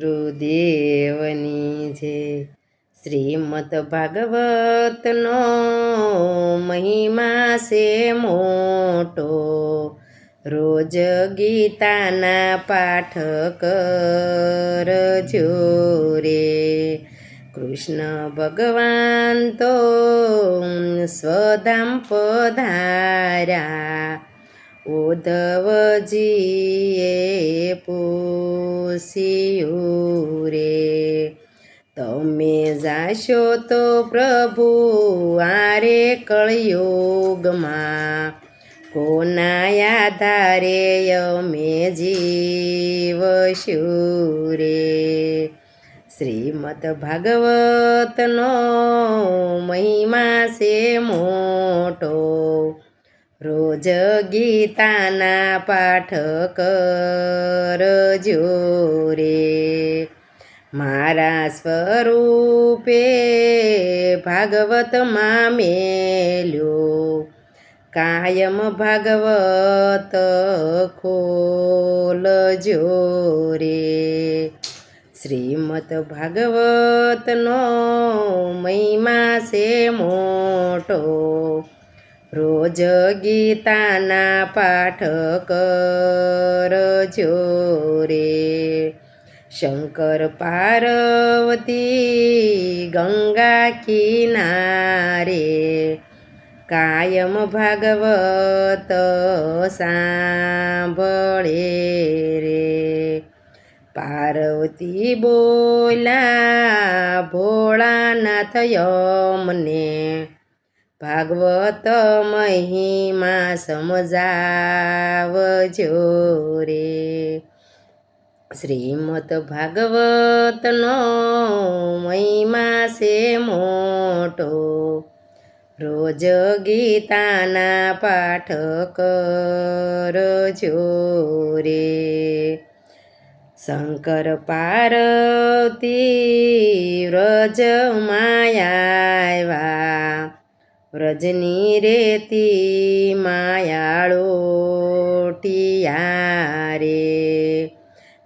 ગુરુદેવની છે શ્રીમદ ભાગવતનો મહિમા છે મોટો, રોજ ગીતાના પાઠ કરજો રે. કૃષ્ણ ભગવાન તો સ્વધામ પધાર્યા, ઉદ્ધવજીએ પૂછ્યું. જાશો તો પ્રભુ, આરે કળયુગમાં કોના આધારે અમે જીવશું રે? શ્રીમદ ભાગવતનો મહિમા છે મોટો. રોજ ગીતાના પાઠ કરજો રે. મારા સ્વરૂપે ભાગવતમાં મેલ્યો કાયમ ભાગવત ખોલજો રે. શ્રીમદ ભાગવતનો મહિમા છે મોટો. રોજ ગીતાના પાઠ કરજો રે. શંકર પાર્વતી ગંગા કિનારે કાયમ ભાગવત સાંભળે રે પાર્વતી બોલા ભોળાનાથ યમને ભાગવત મહિમા સમજાવજો રે શ્રીમદ ભાગવતનો મહિમા છે મોટો. રોજ ગીતાના પાઠ કરજો રે. શંકર પાર્વતી વ્રજ માયા વ્રજની રેતી માયાળો રે.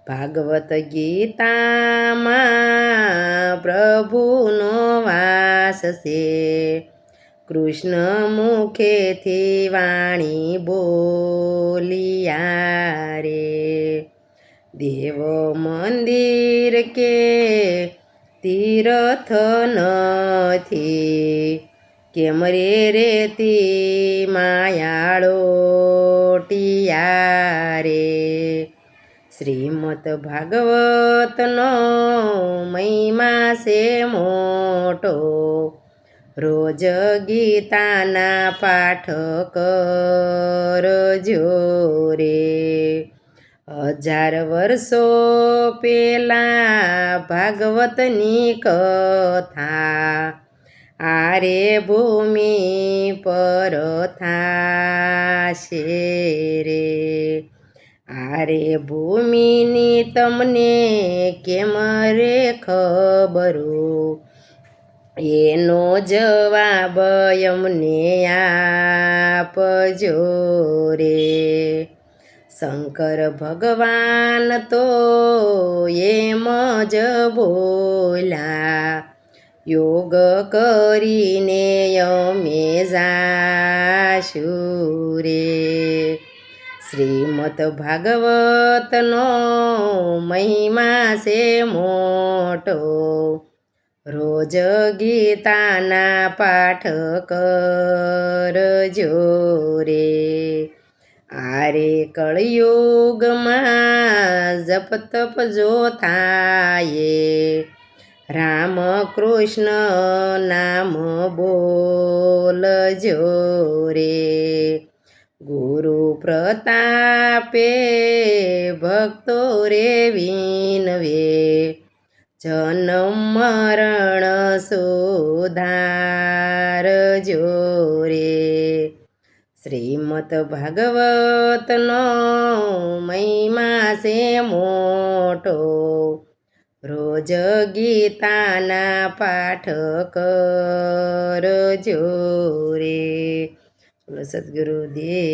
ભાગવત ગીતામાં પ્રભુનો વાસ છે. કૃષ્ણ મુખેથી વાણી બોલિયા રે. દેવ મંદિર કે તીર્થ નથી. કેમ રે રેતી માયાળો ટિયા રે? શ્રીમદ ભાગવતનો મહિમા છે મોટો. રોજ ગીતાના પાઠ કરજો રે. હજાર વર્ષો પેલા ભાગવતની કથા આરે ભૂમિ પર થાશે રે. આરે ભૂમિની તમને કેમ રે ખબરો? એનો જવાબ અમને આપજો રે. શંકર ભગવાન તો એમ જ બોલા યોગ કરીને અમે જાશું રે. શ્રીમદ ભાગવતનો મહિમા છે મોટો. રોજ ગીતાના પાઠ કરજો રે. આરે કળયુગમાં જપ તપ જો થાય. રામ કૃષ્ણ નામ બોલજો રે. ગુરુ પ્રતાપે ભક્તો રે વિનવે, જન્મ મરણ સુધારજો રે શ્રીમદ ભાગવતનો મહિમા છે મોટો, રોજ ગીતાના પાઠ કરજો રે સદગુરુદેવ.